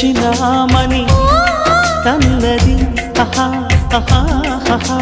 వేచినామని తన్నది. ఆహా ఆహా ఆహా